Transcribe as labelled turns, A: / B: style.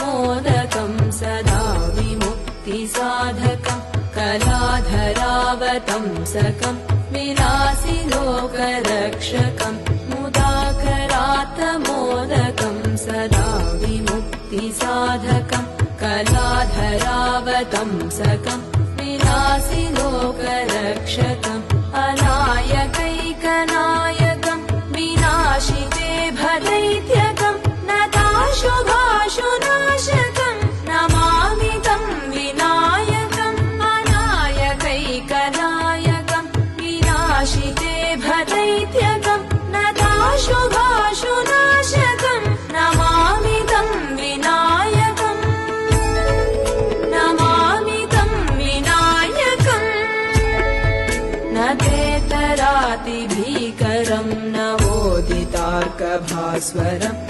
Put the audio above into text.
A: मोदकम् सदा विमु ति साधकम् कलाधरावतंसकम् विनासि लोकरक्षकम् मुदाकरात सदा विमु ति साधकम् कलाधरावतंसकम् विनासि नो अनायकैकनायकम् विनाशिते भदैत्यकम् नताशुभाशु नाशकम् नमामि तं विनायकम् नमामि तं विनायकम् न तेतरातिभीकरम् नवोदितार्कभास्वरम्